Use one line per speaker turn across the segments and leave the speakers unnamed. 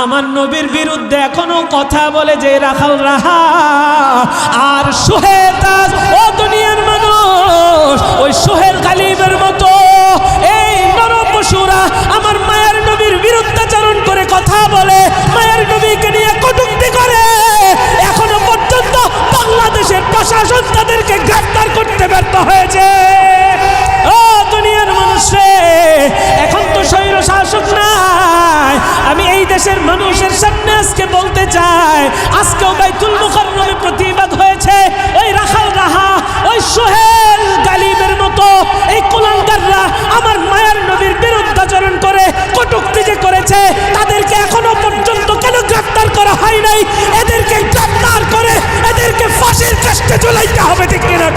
আমার নবীর বিরুদ্ধে এখনও কথা বলে যে, রাখাল রাহা, আর সোহেতাজ মানুষ, ওই সোহেল গালিবের মতো, এই নরম পশুরা আমার মায়ের নবীর বিরুদ্ধাচরণ করে কথা বলে, মায়ের নবীকে নিয়ে কটুক্তি করে, এখনও পর্যন্ত বাংলাদেশের প্রশাসন তাদেরকে গ্রেফতার করতে ব্যর্থ হয়েছে। ও দুনিয়ার মানুষে এখন তো স্বৈর শাসক আমি এই দেশের মানুষের সামনে আজকে বলতে চাই, আজকেও বাইতুল মুখাররমে প্রতিবাদ হয়েছে। ওই রাখাল রাহা, ওই সোহেল গালিবের মতো এই কুলাঙ্গাররা আমার মায়ের নবীর বিরুদ্ধাচরণ করে, কটুক্তি যে করেছে, তাদেরকে এখনও পর্যন্ত কেন গ্রেফতার করা হয় নাই? এদেরকে গ্রেফতার করে এদেরকে ফাঁসির কাস্টে ঝুলাইতে হবে ঠিক কিনা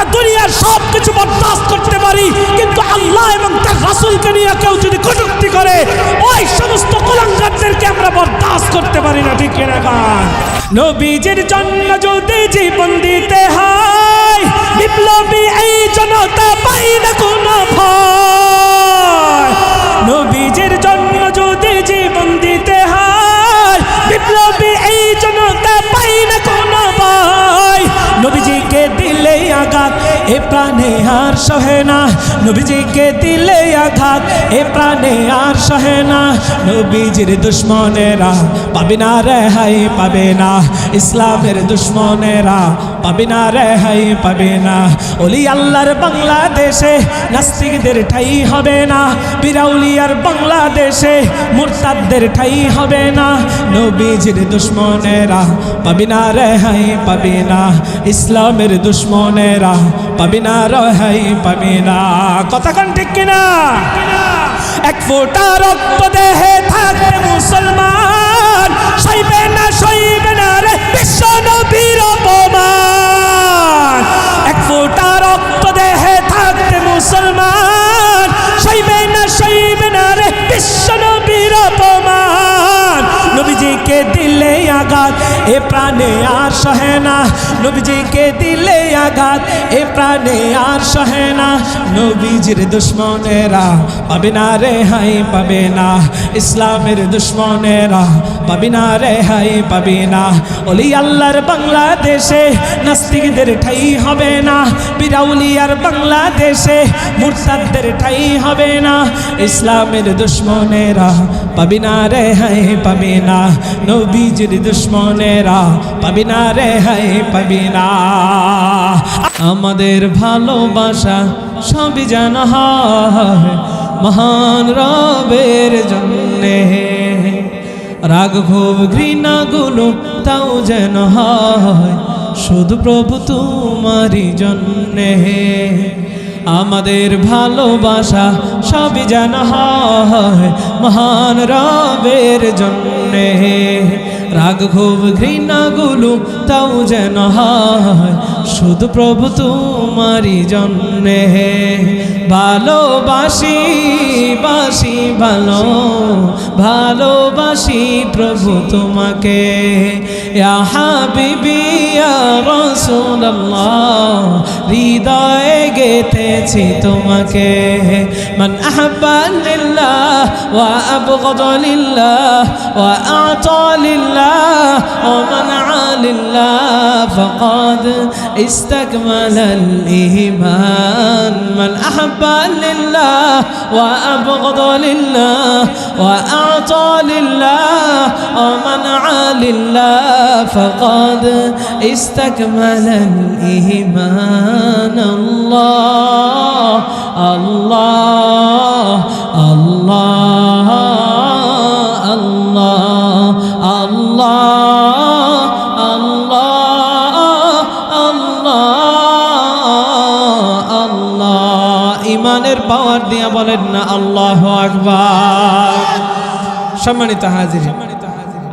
আমরা দুনিয়ার সব কিছু বরদাস্ত করতে পারি, কিন্তু আল্লাহ এবং তার রাসুলকে নিয়ে কেউ যদি কটুক্তি করে, ওই সমস্ত কলঙ্কারদেরকে আমরা বরদাস্ত করতে পারি না, ঠিক নবীজির জন্য যদি জীবন দিতে হয়, বিপ্লবী এই জনতা পাই প্রাণে আর সহে না। নবীজিকে দিলে আঘাত, এ প্রাণে আর সহে না। নবীজির দুশ্মনেরা পাবে না রেহাই, পাবে না। ইসলামের দুশ্মনেরা পাবে না রেহাই, পাবে না। ওলি আল্লাহর বাংলাদেশে নাস্তিকদের ঠাই হবে না, বিরাউলিয়ার বাংলাদেশে মুরতাদদের ঠাই হবে না, নবীজির দুশ্মনেরা পাবে না রেহাই পাবে না, ইসলামের দুশ্মনেরা পাবে না রেহাই পাবে না। কথা কান ঠিক কিনা? এক ফোঁটা রক্ত দেহে থাকবে মুসলমান, সইবে না সইবে না রে বিশ্ব নবীর অপমান। মুসলমান সইবে না সইবে না রে বিশ্ব নবীর নবীজিকে দিলে আঘাত, এ প্রাণে আর সহে না। নবীজিকে দিলে আঘাত, এ প্রাণে আর সহে না। নবীজির দুশ্মনেরা পাবে না রেহাই পাবে না। ইসলামের দুশ্মনেরা পাবে না রেহাই পাবে না। ওলি আল্লাহর বাংলাদেশে নাস্তিকদের ঠাই হবে না। বিরাউলিয়ার বাংলাদেশে মুরতাদদের ঠাই হবে না। ইসলামের দুশ্মনেরা পাবে না রেহাই পাবে না। নবীজির দুশ্মনেরা পাবে না রেহাই পাবে না। আমাদের ভালোবাসা সবই হয় মহান রবের জন্যে। ক্ষোভ, ঘৃণাগুলো তাও যেন হয় শুধু প্রভু তোমারই জন্যে। আমাদের ভালোবাসা সবই জানা হয় মহান রবের জন্যে। রাগ ক্ষোভ ঘৃণাগুলো তাও যেন হয়। শুধু প্রভু তোমারই জন্যে ভালোবাসি, বাসি, ভালো। ভালোবাসি প্রভু তোমাকে। হাবিবি রাসূলুল্লাহ, হৃদয়ে গেথেছি তোমাকে। মান আহাব্বা لله وأبغض لله وأعطى لله ومنع لله فقد استكمل الإيمان. من أحب لله وأبغض لله وأعطى لله ومنع لله فقد استكمل الإيمان. الله الله الله. আল্লাহ আল্লাহ আল্লাহ আল্লাহ আল্লাহ আল্লাহ ইমানের পাওয়ার দিয়া বলেন না, আল্লাহ আকবার। সম্মানিত হাজির,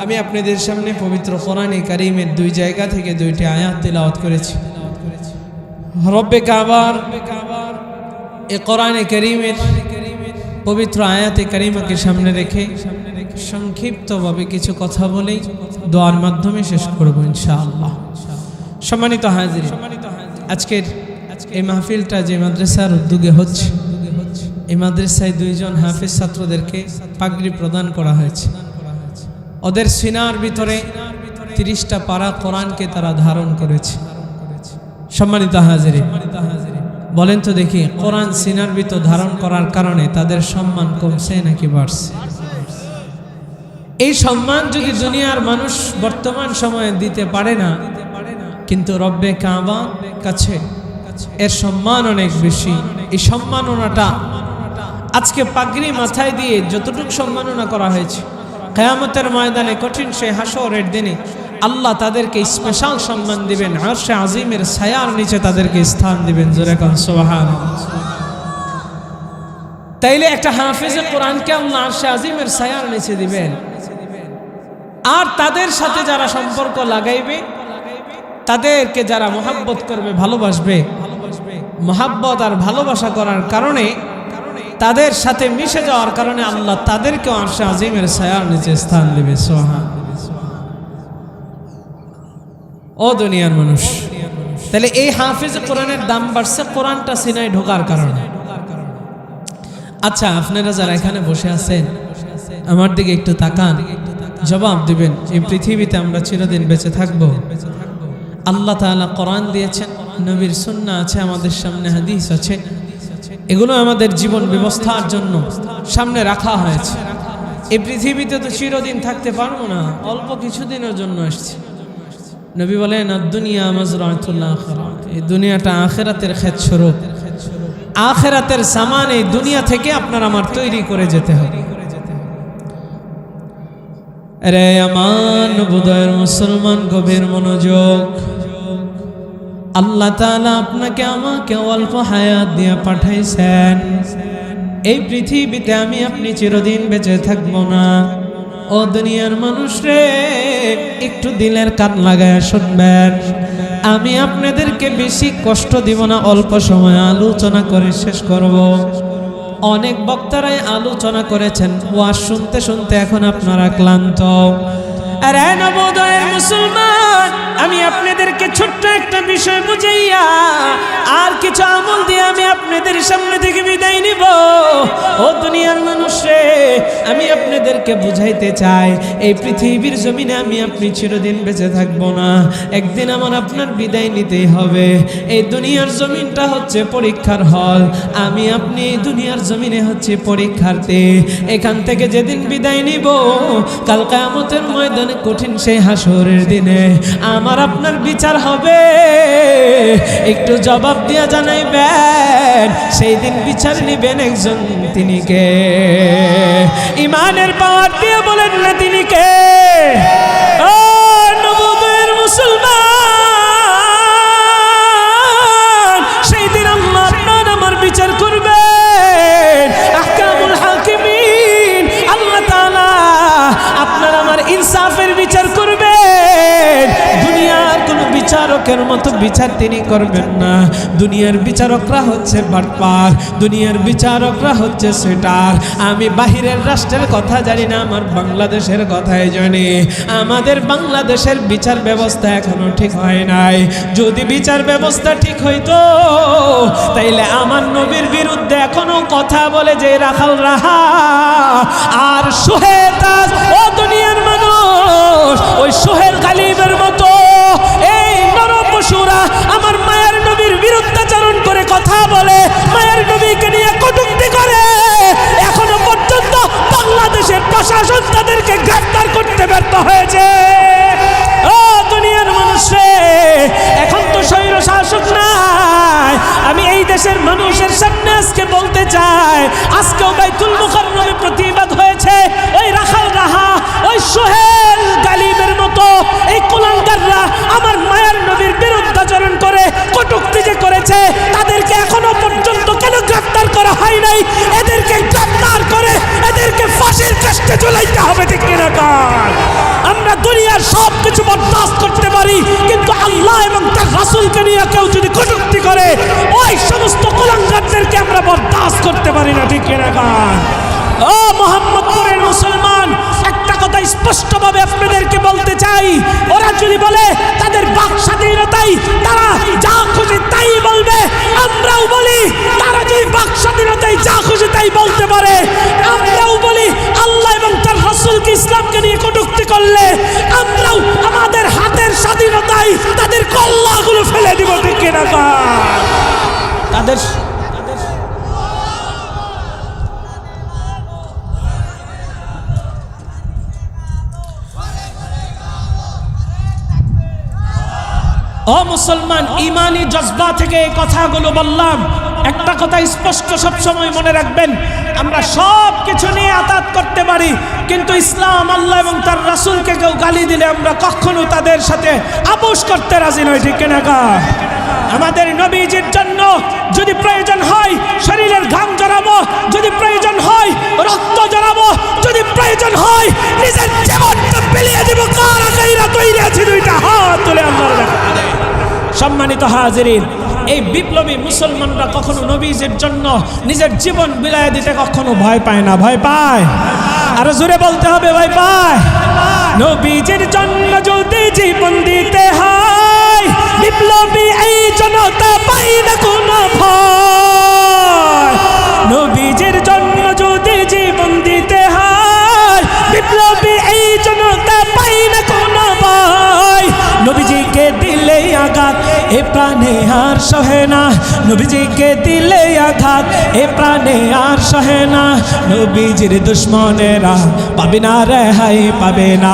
আমি আপনাদের সামনে পবিত্র কোরআনে কারিমের দুই জায়গা থেকে দুইটি আয়াত তেলাওয়াত করেছি। রব্বে কাবার, এ কোরআনে করিমের পবিত্র আয়াতে কারিমাকে সামনে রেখে সংক্ষিপ্তভাবে কিছু কথা বলেই দোয়ার মাধ্যমে শেষ করব ইনশাআল্লাহ। সম্মানিত হাজির, আজকের এই মাহফিলটা যে মাদ্রাসার উদ্যোগে হচ্ছে, এই মাদ্রাসায় দুইজন হাফিজ ছাত্রদেরকে পাগড়ি প্রদান করা হয়েছে। ওদের সিনার ভিতরে তিরিশটা পারা কোরআনকে তারা ধারণ করেছে। সম্মানিত হাজিরি বলেন তো দেখি, কোরআন সিনার ভিতর ধারণ করার কারণে তাদের সম্মান কমছে নাকি বাড়ছে? এই সম্মান যদি দুনিয়ার মানুষ বর্তমান সময়ে দিতে পারে না, কিন্তু রব্বে কাবা কাছে এর সম্মান অনেক বেশি। এই সম্মাননাটা আজকে পাগড়ি মাথায় দিয়ে যতটুকু সম্মাননা করা হয়েছে, কেয়ামতের ময়দানে কঠিন সে হাসরের দিনে আল্লাহ তাদেরকে স্পেশাল সম্মান দিবেন। আরশে আজিমের ছায়ার নিচে তাদেরকে স্থান দিবেন। জোরে কন সোহান তাইলে একটা হাফিজে কোরআনকে আল্লাহ আরশে আজিমের ছায়ার নিচে দিবেন। আর তাদের সাথে যারা সম্পর্ক লাগাইবে, তাদেরকে যারা মোহাব্বত করবে, ভালোবাসবে, মোহাব্বত আর ভালোবাসা করার কারণে তাদের সাথে মিশে যাওয়ার কারণে আল্লাহ তাদেরকেও আরশে আজিমের ছায়ার নিচে স্থান দেবে সোহা ও দুনিয়ার মানুষ। তাহলে এই হাফিজ কোরআনের দাম বাড়ছে কোরআনটা সিনায় ঢোকার কারণে। আচ্ছা আপনারা যারা এখানে বসে আছেন, আমার দিকে একটু তাকান। জবাব দিবেন, এই পৃথিবীতে আমরা চিরদিন বেঁচে থাকব। আল্লাহ তাআলা কোরআন দিয়েছেন, নবীর সুন্না আছে, আমাদের সামনে হাদিস আছে। এগুলো আমাদের জীবন ব্যবস্থার জন্য সামনে রাখা হয়েছে। এই পৃথিবীতে তো চিরদিন থাকতে পারব না, অল্প কিছুদিনের জন্য এসছি নবী বলেন দুনিয়া মাজরাতুল্লাহ এই দুনিয়াটা আখেরাতের ক্ষেত স্বরূপ আখেরাতের সামান এই দুনিয়া থেকে আপনার আমার তৈরি করে যেতে হবে। রে আমান বোধয়ের মুসলমান গভীর মনোযোগ। আল্লাহ তাআলা আপনাকে আমাকে অল্প হায়াত দিয়ে পাঠাইছেন। এই পৃথিবীতে আমি আপনি চিরদিন বেঁচে থাকব না। ও দুনিয়ার মানুষ রে, একটু দিলের কান লাগায় শুনবেন। আমি আপনাদেরকে বেশি কষ্ট দিব না, অল্প সময় আলোচনা করে শেষ করব। অনেক বক্তারাই আলোচনা করেছেন, ওয়াজ শুনতে শুনতে এখন আপনারা ক্লান্ত। আরে মুসলমান আমি আপনাদেরকে ছোট্ট একটা বিষয় বুঝাইয়া আর কিছু আমল দিয়ে আমি আপনাদের সামনে থেকে বিদায় নিব। ও দুনিয়ার মানুষে আমি আপনাদেরকে বুঝাইতে চাই, এই পৃথিবীর জমিনে আমি আপনি চিরদিন বেঁচে থাকব না। একদিন আমার আপনার বিদায় নিতেই হবে। এই দুনিয়ার জমিনটা হচ্ছে পরীক্ষার হল। আমি আপনি দুনিয়ার জমিনে হচ্ছে পরীক্ষার্থী। এখান থেকে যেদিন বিদায় নিব, কাল কামতের ময়দানে কঠিন সেই হাসরের দিনে। আমার আপনার বিচার হবে। একটু জবাব দিয়া জানাইবেন, সেই দিন বিচার নিবেন একজন তিনি কে? ইমানের পাওয়ার দিয়ে বলেন না তিনি কে? বিচার তিনি করবেন না। দুনিয়ার বিচারকরা হচ্ছে বাটপার, দুনিয়ার বিচারকরা হচ্ছে সেটার। আমি বাহিরের রাষ্ট্রের কথা জানি না, আমার বাংলাদেশের কথাই জানি। আমাদের বাংলাদেশের বিচার ব্যবস্থা এখনও ঠিক হয় নাই। যদি বিচার ব্যবস্থা ঠিক হইতো, তাইলে আমার নবীর বিরুদ্ধে এখনও কথা বলে যে রাখাল রাহা, আর সোহেতাজ প্রশাসন তাদেরকে গ্রেফতার করতে ব্যর্থ হয়েছে। দুনিয়ার মানুষে, এখন তো স্বৈর শাসক নাই। আমি এই দেশের মানুষের সামনে আজকে বলতে চাই, আজকেও বাইতুল মুখাররমে প্রতিবাদ হয়েছে। ওই রাখাল রাহা, ওই সোহেল গালিবের মতো, এই কুলাঙ্গাররা আমার করে ওই সমস্ত কলঙ্কারদেরকে আমরা বরদাস্ত করতে পারি না, ঠিক না? গান মুসলমান, একটা কথা স্পষ্টভাবে আপনাদেরকে বলতে চাই। ওরা যদি বলে তাদের বাক স্বাধীনতাই, তারা যা খুশি তাই বলবে, আমরাও বলি তারা যদি বাক স্বাধীনতাই যা খুশি তাই বলতে পারে, আমরাও বলি আল্লাহ এবং তার রসুলকে ইসলামকে নিয়ে কটুক্তি করলে, আমরাও আমাদের হাতের স্বাধীনতাই তাদের কল্লাগুলো ফেলে দিব, ঠিক কিনা কর? ও মুসলমান, ইমানি জজবা থেকে এই কথাগুলো বললাম একটা কথা স্পষ্ট সব সময় মনে রাখবেন, আমরা সব কিছু নিয়ে আতাত করতে পারি, কিন্তু ইসলাম আল্লাহ এবং তার রাসূলকে কেউ গালি দিলে আমরা কখনো তাদের সাথে আপোষ করতে রাজি নই, ঠিক কিনা কা? আমাদের নবীজির জন্য যদি প্রয়োজন হয়, শরীরের ঘাম জড়াবো, যদি প্রয়োজন হয়, রক্ত জড়াবো, যদি প্রয়োজন হয়, নিজের জীবনটা বিলিয়ে দিব, কার তৈরি আছে দুইটা হাত তুলে আল্লাহর দেখা সম্মানিত হাজিরিন, এই বিপ্লবী মুসলমানরা কখনো নবীজের জন্য নিজের জীবন বিলায় দিতে কখনো ভয় পায় না, ভয় পায়। আরও জোরে বলতে হবে, ভয় পায়। নবীজের জন্য যদি জীবন দিতে হয়, বিপ্লবী এই জনতা পাই না আর সহে না। নবীজিকে দিলে আঘাত, এ প্রাণে আর সহে না। নবীজির দুশ্মনেরা পাবে না, রেহাই পাবে না।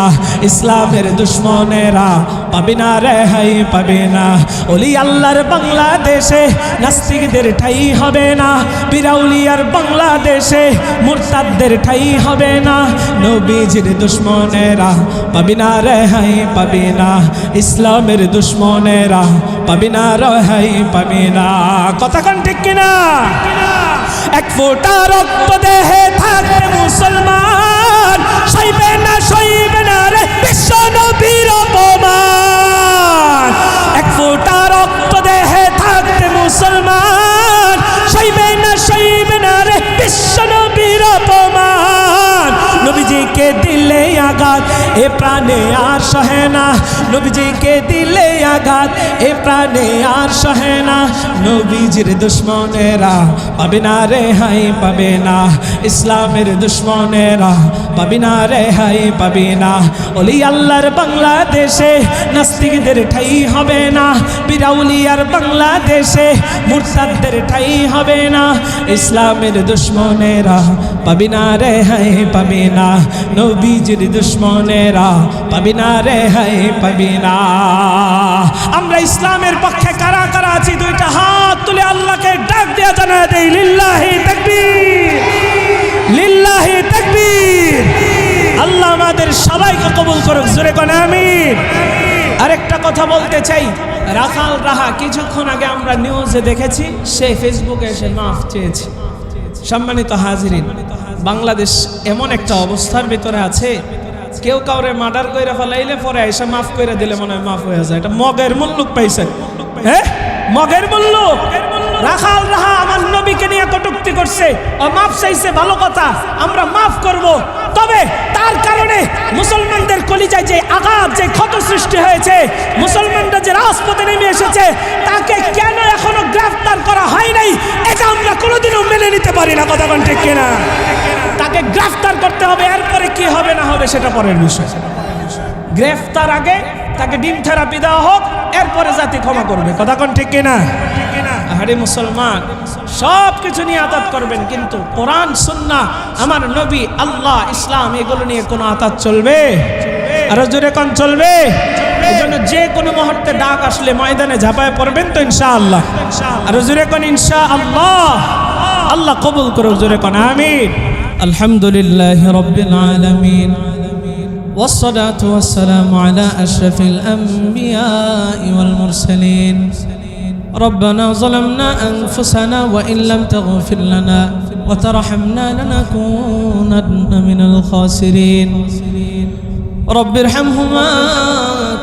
ইসলামের দুশ্মনেরা পাবে না রেহাই পাবে না। ওলি আল্লাহর বাংলাদেশে নাস্তিকদের ঠাই হবে না। বিরাউলিয়ার বাংলাদেশে মুরতাদদের ঠাই হবে না। নবীজির দুশ্মনেরা পাবে না রেহাই পাবে না। ইসলামের দুশ্মনেরা পাবে না রেহাই পাবে না। কথা কোন ঠিক কিনা? এক ফোঁটা রক্ত দেহে থাকবে মুসলমান। সইবে না সইবে বিশ্ব নবীর অপমান এক ফোঁটা রক্ত দেহে থাকবে মুসলমান। সইবে না সইবে না রে বিশ্ব নবীজিকে দিলে আঘাত এ প্রাণে আর সহে না। নবীজিকে দিলে আঘাত, এ প্রাণে আর সহে না। নবীজির দুশ্মনেরা পাবে না রেহাই পাবে না। ইসলামের দুশ্মনেরা পাবে না রেহাই পাবে না। ওলি আল্লাহর বাংলাদেশে নাস্তিকদের ঠাই হবে না। বিরাউলিয়ার বাংলাদেশে মুরতাদদের ঠাই হবে না। ইসলামের দুশ্মনেরা পাবে না রেহাই পাবে না। নবীজির দুশ্মনেরা পাবে না রেহাই পাবে না। আমরা ইসলামের পক্ষে কারা কারা আছি, দুইটা হাত তুলে আল্লাহকে ডাক দেওয়া জানা দেই, লিল্লাহি তাকবীর লিল্লাহি তাকবীর। আল্লাহ আমাদের সবাইকে কবুল করুক, জোরে কোন, আমিন। আরেকটা কথা বলতে চাই, রাখাল রাহা, কিছুক্ষণ আগে আমরা নিউজে দেখেছি, সে ফেসবুকে এসে মাফ চেয়েছে। সম্মানিত হাজিরিন, বাংলাদেশ এমন একটা অবস্থার ভিতরে আছে কেউ কাউরে মার্ডার কইরা ফেলাইলে পরে এসে মাফ কইরা দিলে মনে হয় মাফ হয়ে যায়। এটা মগের মুল্লুক পাইছে। হ্যাঁ মগের মুল্লুক? রাখাল রাহা আমার নবীকে নিয়ে কটুক্তি করছে। ও মাফ চাইছে, ভালো কথা। আমরা মাফ করব। তবে তার কারণে মুসলমানদের কলিজায় যে আঘাত, যে ক্ষত সৃষ্টি হয়েছে, মুসলমানরা যে রাজপথে নেমে এসেছে, তাকে কেন এখনও গ্রেফতার করা হয় নাই, এটা আমরা কোনোদিনও মেনে নিতে পারি না, কথা ঠিক কিনা? তাকে গ্রেফতার করতে হবে, এরপরে কি হবে না হবে সেটা পরের বিষয়। গ্রেফতার আগে তাকে ডিম থেরাপি দেওয়া হোক, এরপরে জাতি ক্ষমা করবে। কথা কোন ঠিক কিনা? আরে মুসলমান সব কিছু নিয়ে আতাত করবেন, কিন্তু কোরআন, সুন্না, আমার নবী, আল্লাহ, ইসলাম, এগুলো নিয়ে কোনো আতাত চলবে? আরও জোরে কোন চলবে? যে কোনো মুহূর্তে ডাক আসলে ময়দানে ঝাঁপায় পড়বেন তো ইনশা আল্লাহ আরও জোরে কোন ইনশা আল্লাহ আল্লাহ কবুল করুক জোরে কোন, আমিন। الحمد لله رب العالمين والصلاة والسلام على أشرف الأنبياء والمرسلين. ربنا ظلمنا أنفسنا وإن لم تغفر لنا وترحمنا لنكونن من الخاسرين. رب ارحمهما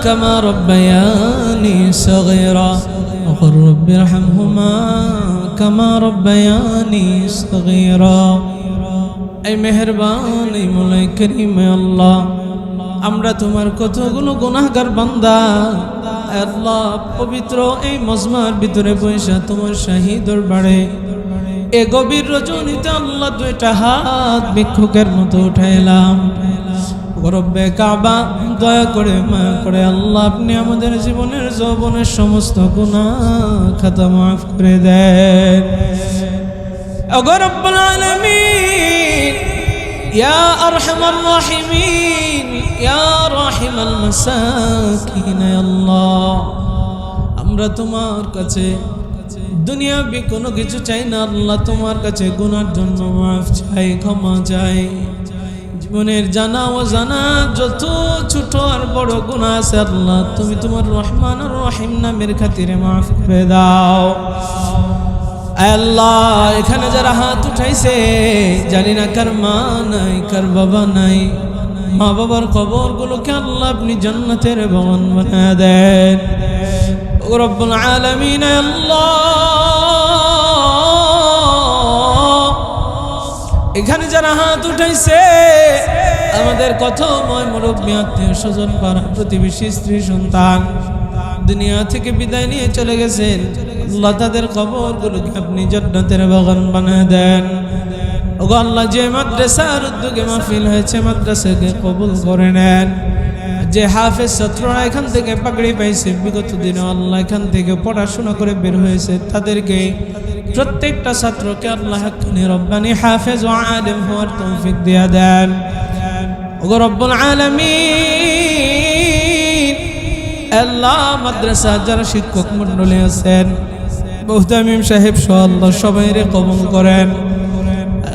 كما ربياني صغيرا. وقل رب ارحمهما كما ربياني صغيرا. এই মেহরবান এই মোলাই করিম আল্লাহ। আমরা তোমার কতগুলো গুনাহগার বান্দা। আল্লাহ, পবিত্র এই মজমার ভিতরে পয়সা তোমার শাহী দরবারে। এ গভীর রজনীতে আল্লাহ দুইটা হাত ভিক্ষুকের মতো উঠাইলাম। রব্বে কাবা, দয়া করে মায়া করে আল্লাহ, আপনি আমাদের জীবনের যৌবনের সমস্ত গুণা খাতা মাফ করে দেয় ওগো রব্বুল আলামিন। ইয়া আরহামার রাহিমিন, ইয়া রাহিমাল মাসাকিন আল্লাহ। আমরা তোমার কাছে দুনিয়াবি কোনো কিছু চাই না, আল্লাহ তোমার কাছে গুনার জন্য মাফ চাই, ক্ষমা চাই। জীবনের জানা ও জানা যত ছোট আর বড় গুণা আছে, আল্লাহ, তুমি তোমার রহমান রহিম নামের খাতিরে মাফ করে দাও। আল্লাহ, এখানে যারা হাত উঠাইছে, জানি না কার মা নাই, কার বাবা নাই। মা বাবার কবর গুলোকে আল্লাহ আপনি জান্নাতের ভবন বানা দেন। রব্বুল আলামিন, আল্লাহ। এখানে যারা হাত উঠাইছে, আমাদের কত ময় মুরব্বী আত্মীয় স্বজন পাড়া প্রতিবেশী, স্ত্রী, সন্তান, দুনিয়া থেকে বিদায় নিয়ে চলে গেছেন। আল্লাহ তাদের খবর গুলোকে আপনি জান্নাতের বাগান বানিয়ে দেন। ওগো আল্লাহ যে মাদ্রাসার উদ্যোগে মাহফিল হয়েছে, মাদ্রাসাকে কবুল করে নেন। যে হাফেজ ছাত্ররা এখান থেকে পাগড়ি পাইছে, বিগত দিনে আল্লাহ এখান থেকে পড়াশোনা করে বের হয়েছে তাদেরকে। প্রত্যেকটা ছাত্রকে আল্লাহ রব্বানি হাফেজ ও আলেম হওয়ার তৌফিক দিয়া দেন। ওগো রব্বুল আলামিন, আল্লাহ মাদ্রাসা যারা শিক্ষক মণ্ডলী আছেন বহুতামিম সাহেব সহ আল্লাহ সবাই কবুল করেন।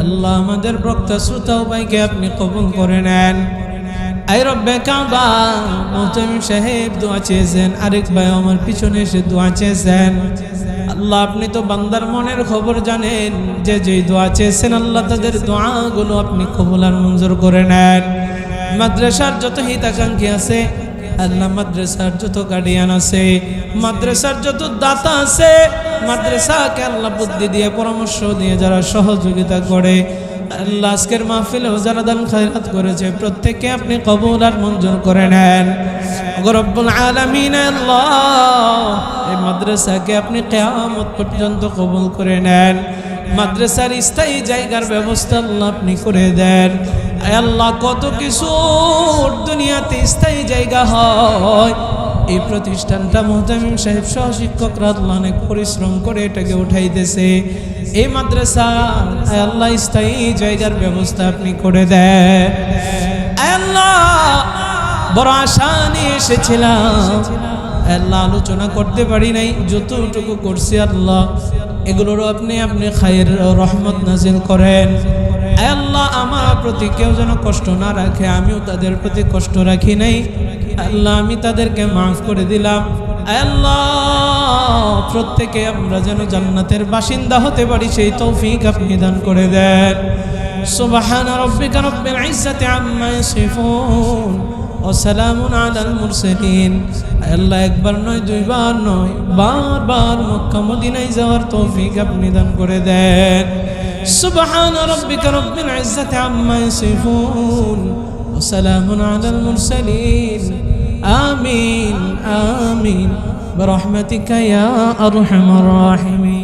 আল্লাহ আমাদের বক্তা শ্রোতা উপায়কে আপনি কবুল করে নেন। সাহেব আরেক ভাই আমার পিছনে আল্লাহ, আপনি তো খবর জানেন, যে আল্লাহ তাদের দোয়াগুলো আপনি মঞ্জুর করে নেন। মাদ্রাসার যত হিতাকাঙ্ক্ষী আছে, আল্লাহ মাদ্রাসার যত গার্ডিয়ান আছে, মাদ্রাসার যত দাতা আছে মাদ্রাসাকে আল্লাহ বুদ্ধি দিয়ে পরামর্শ দিয়ে যারা সহযোগিতা করে, আল্লাহ আজকের মাহফিলেও যারা দান খায়রাত করেছে, প্রত্যেককে আপনি কবুল আর মঞ্জুর করে নেন। রব্বুল আলামিন, আল্লাহ, এই মাদ্রাসাকে আপনি কেয়ামত পর্যন্ত কবুল করে নেন। মাদ্রাসার স্থায়ী জায়গার ব্যবস্থা আল্লাহ আপনি করে দেন। আল্লাহ কত কিছু দুনিয়াতে স্থায়ী জায়গা হয়। এই প্রতিষ্ঠানটা মোহতামিম সাহেব সহ শিক্ষকরা অনেক পরিশ্রম করে এটাকে উঠাইতেছে। এই মাদ্রাসা আল্লাহ স্থায়ী জায়গার ব্যবস্থা আপনি করে দেন। আল্লাহ, বড় আশা নিয়ে এসেছিলাম। আল্লাহ আলোচনা করতে পারি নাই, যতটুকু করছি আল্লাহ, এগুলোরও আপনি আপনি খায়ের রহমত নাজিল করেন। আল্লাহ আমার প্রতি কেউ যেন কষ্ট না রাখে, আমিও তাদের প্রতি কষ্ট রাখি নাই। আল্লাহ, আমি তাদেরকে মাফ করে দিলাম। আল্লাহ, প্রত্যেকে আমরা যেন জান্নাতের বাসিন্দা হতে পারি, সেই তৌফিক আপনি দান করে দেন। সুবাহান রব্বিকা রব্বিল ইজ্জাতি আম্মা ইয়াসিফুন ওসালামুন আলাল মুরসালিন। আল্লাহ, একবার নয়, দুইবার নয়, বারবার মক্কা, মদিনায় যাওয়ার তৌফিক আপনি দান করে দেন। سبحان ربك رب العزة عما يصفون وسلام على المرسلين. آمين آمين. برحمتك يا أرحم الراحمين.